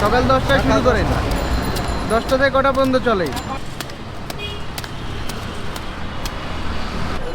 সকাল দশটায় শুরু করেন দশটা থেকে কটা পর্যন্ত চলে?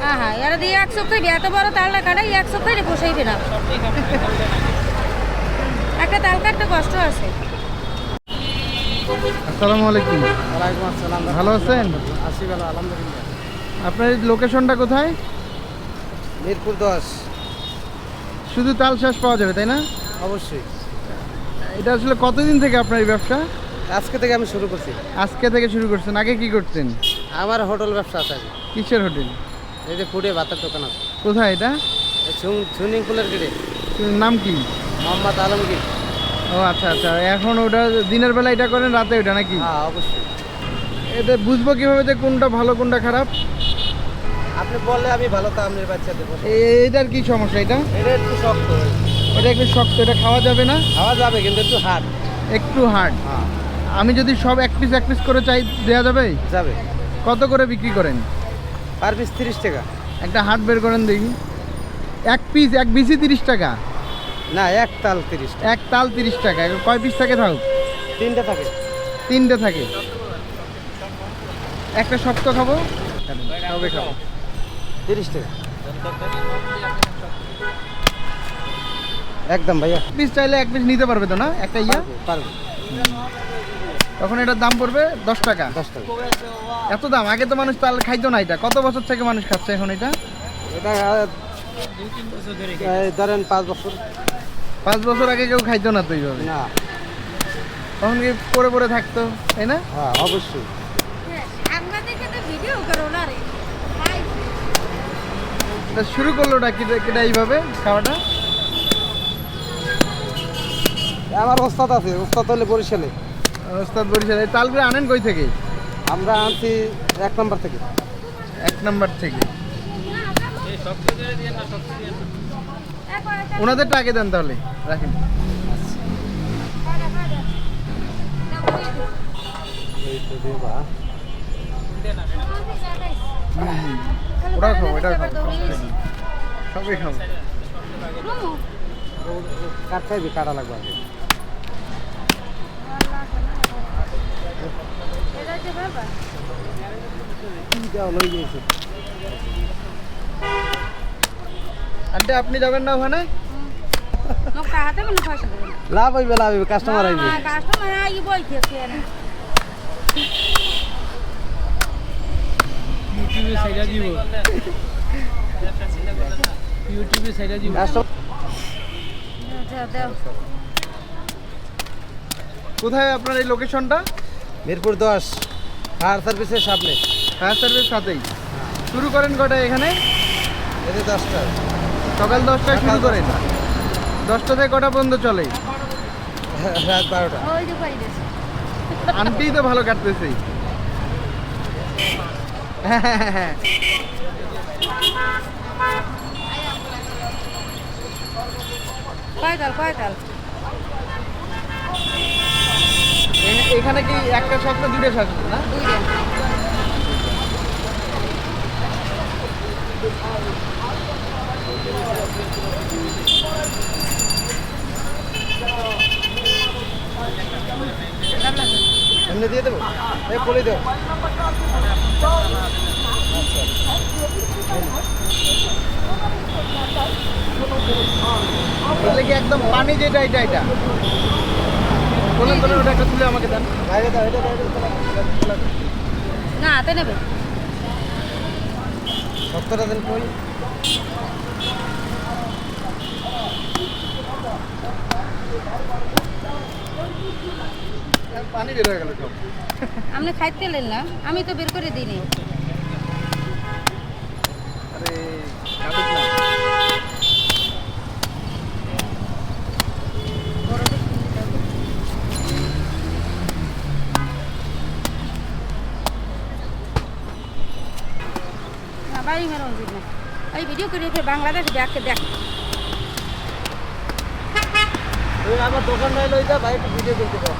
হ্যাঁ হ্যাঁ এরা দিয়ে এক সপ্তাহে এত বড় তালটা কাটাই এক সপ্তাহে পোষাইবে না একটা তাল কাটতে কষ্ট আছে। আসসালামু আলাইকুম। ওয়ালাইকুম আসসালাম। ভালো আছেন? ভালো আলহামদুলিল্লাহ। আপনার লোকেশনটা কোথায়? মিরপুর দশ। শুধু তাল শ্বাস পাওয়া যাবে তাই না? অবশ্যই। এটা আসলে কতদিন থেকে আপনার এই ব্যবসা? আজকে থেকে আমি শুরু করছি। আজকে থেকে শুরু করছেন আগে কি করতেন? আমার হোটেল ব্যবসা আছে আগে। কিসের হোটেল? এই যে ফুডে ভাতের দোকান আছে। কোথায় এটা? সুইমিং পুলের গেটে। নাম কি? মোহাম্মদ আলমগীর। ও আচ্ছা আচ্ছা। এখন ওটা দিনের বেলা এটা করেন রাতে ওটা নাকি? হ্যাঁ অবশ্যই। এটা বুঝব কীভাবে যে কোনটা ভালো কোনটা খারাপ? আপনি বললে আমি ভালো তা আপনার বাচ্চা দেবো। এ- এটার কি সমস্যা এটা? এটা একটু শক্ত। এটা একটু শক্ত এটা খাওয়া যাবে না? খাওয়া যাবে কিন্তু একটু হার্ড একটু হার্ড হ্যাঁ। আমি যদি সব এক পিস এক পিস করে চাই দেওয়া যাবে? যাবে। কত করে বিক্রি করেন? পার পিস তিরিশ টাকা। একটা হাট বের করেন দেখি। এক পিস এক বিসি তিরিশ টাকা? না এক তাল তিরিশ এক তাল তিরিশ টাকা। কয় পিস থাকে থাকুক? তিনটে থাকে। তিনটে থাকে। একটা শক্ত খাব? সবে খাব। তিরিশ টাকা। একদম ভাইয়া। পিস চাইলে এক পিস নিতে পারবে তো না? একটা ইয়া? পারব তখন এটার দাম পড়বে দশ টাকা। দশ টাকা। এত দাম? আগে তো মানুষ তাল খাইতো না এটা। কত বছর থেকে মানুষ খাচ্ছে এখন এটা? এটা ধরেন পাঁচ বছর। পাঁচ বছর আগে কেউ খাইতো না তো এইভাবে? না। তখন কি পরে পরে থাকতো তাই না? হ্যাঁ অবশ্যই সাংবাদিক ভিডিও করো না রে তা শুরু করল ওটা কিটা এইভাবে খাওয়াটা? আমার ওস্তাদ আছে ওস্তাদ হলে বরিশালে। ওস্তাদ বরিশাল। তালগুলো আনেন কই থেকে? আমরা আনছি এক নম্বর থেকে। এক নম্বর থেকে। ওনাদের আগে দেন তাহলে রাখেন। ওটাও খাব ওটাও খাব, সবই খাব। খাইবি কাটা লাগবে আগে। আন্টি, আপনি যাবেন না ওখানে? লাভ হইবে লাভ হইবে কাস্টমার আইবে কাস্টমার আই বলছে ইউটিউবে সাইডা দিব। ইউটিউবে সাইডা দিব। কোথায় আপনার এই লোকেশনটা মিরপুর দশ ফায়ার সার্ভিসের সামনে। ফায়ার সার্ভিস সাথেই। শুরু করেন কটা এখানে? এতে দশটা। সকাল দশটায় শুরু করেন দশটা। থেকে কটা পর্যন্ত চলে? রাত বারোটা। আন্টি তো ভালো কাটতেছে। হ্যাঁ, হ্যাঁ, হ্যাঁ। কয় তাল কয় তাল এ- এখানে কি একটা শখ না দুটো শখ না দুইটা এমনি দিয়ে দেবো? এই বলে দেবো কি একদম পানি যেটা এটা এটা? বলেন বলেন ওটা একটা তুলে আমাকে দেন। বাইরে দাও এটা বাইরে না হাতে নেবে। সত্তরটা দিন কই? পানি বের হয়ে গেল সব। আপনি খাইতে লেন না আমি তো বের করে দিইনি। আরে কাটুক না। না বাড়ি মেরো উচিত না। এই ভিডিও করে বাংলাদেশ ব্যাগকে দেখ। আমার দোকান নাই লইতা ভাই ভিডিও করতে দাও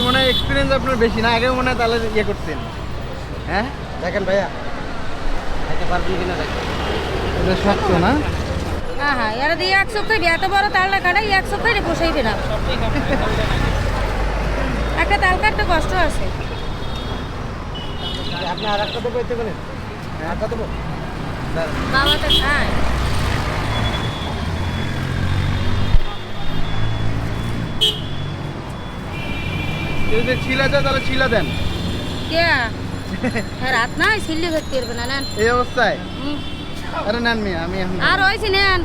মনে হয় এক্সপিরিয়েন্স আপনার বেশি না আগে মনে হয় তাহলে ইয়ে করতেন। হ্যাঁ? দেখেন ভাইয়া খাইতে পারবি কিনা দেখেন এটা শক্ত না? হ্যাঁ হ্যাঁ এরা দিয়ে একশো খাইবে এত বড় তালটা কাটাই একশো খাইলে পোষাইবে না একটা তাল কাটতে কষ্ট আছে। আপনি আর একটা দেবো এতে করে? একটা দেবো? বাবা তো খায়। যদি ছিলা যায় তাহলে ছিলা দেন। কে? হ্যাঁ রাত নাই সিল্লি খেতে পারবে না নেন। এই অবস্থায়? আরে নেন মিয়া আমি এখন আর হয়েছে নেন।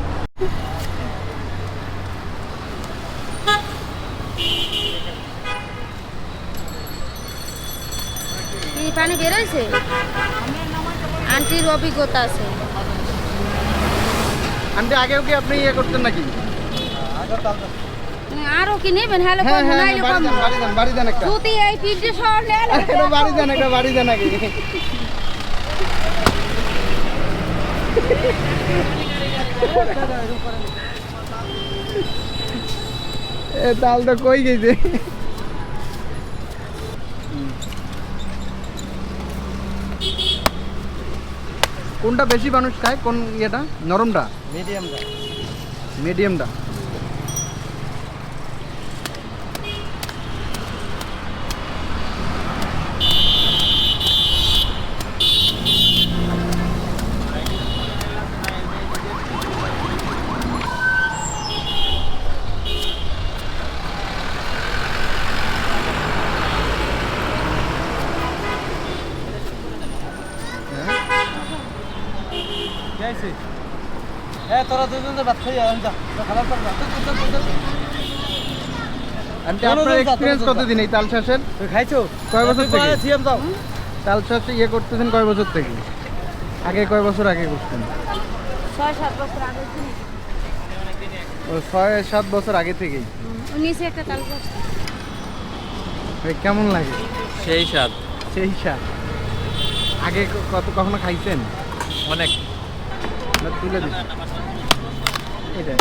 কি পানি বেরোইছে আন্টির অভিজ্ঞতা আছে। আন্টি আগেও কি আপনি ইয়ে করতেন নাকি? আরও কি নেবেন? হ্যালো হ্যাঁ কম হ্যাঁ বাড়ি দেন বাড়ি দেন বাড়ি দেন একটা। তুই এই পিঠে সর নেন এটা বাড়ি দেন একটা বাড়ি দেন আগে। এ তালটা কই গেছে? কোনটা বেশি মানুষ খায়? কোন ইয়েটা? নরমটা? মিডিয়াম দা মিডিয়ামটা। যাইছে। এ তোরা দুজন ভাত খাই যা। খাবার পার না তো তো তো আন্টি চলো, আপনার এক্সপিরিয়েন্স চলো, চলো। কতদিন এই তাল চাষের? খাইছো? কয় বছর থেকে? সিএম যাও। তাল চাষ ইয়ে করতেছেন কয় বছর থেকে? আগে কয় বছর আগে করতেন ছয় সাত বছর আগে ও ছয় সাত বছর আগে থেকেই উনিশে একটা তাল গাছ। কেমন লাগে? সেই স্বাদ। সেই স্বাদ। আগে কত কখনো খাইছেন? অনেক। না তুলে দিন এটাই।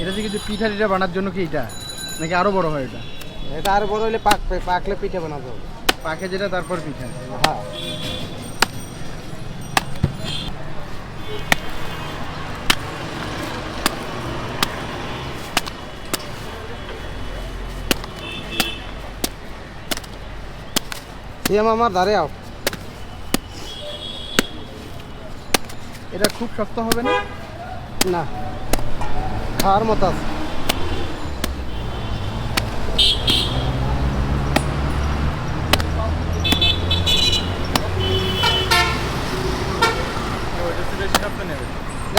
এটা থেকে যে পিঠা টিঠা বানার জন্য কি এটা? নাকি আরও বড় হয় এটা? এটা আরও বড় হলে পাকবে পাকলে পিঠা বানাবো। পাকে যেটা তারপর পিঠা। হ্যাঁ। সিএম আমার ধারে আও। এটা খুব শক্ত হবে না? না। খাওয়ার মতো আছে।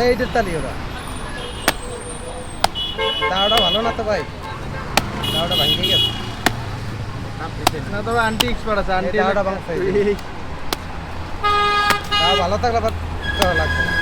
এইটার তালি ওরা। দাওটা ভালো না তো ভাই? দাওটা ভাঙে গেছে। না তবে আন্টি এক্সপার্ট আছে আন্টি। ভালো থাকলে লাগবে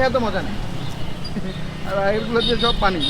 খায় তো মজা নেই। আর এগুলো যে সব পানি।